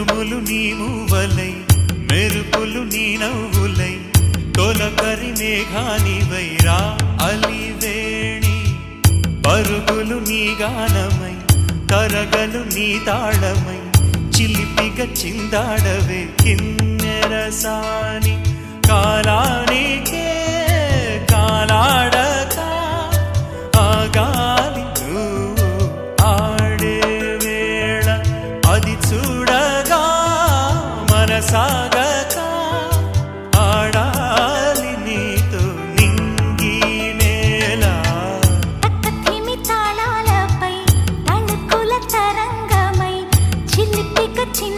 ఉరుములు మూవలై మెరుపులు నీ నవ్వులై తొలకరి మేఘాని మేఘానివైరా అలివేణి. పరుగులు నీ గానమై తరగలు నీ తాళమై చిలిపిక చిందాడవే కిన్నెరసాని కాలానికే కాలాడక ఆడే వేళ. అది చూడ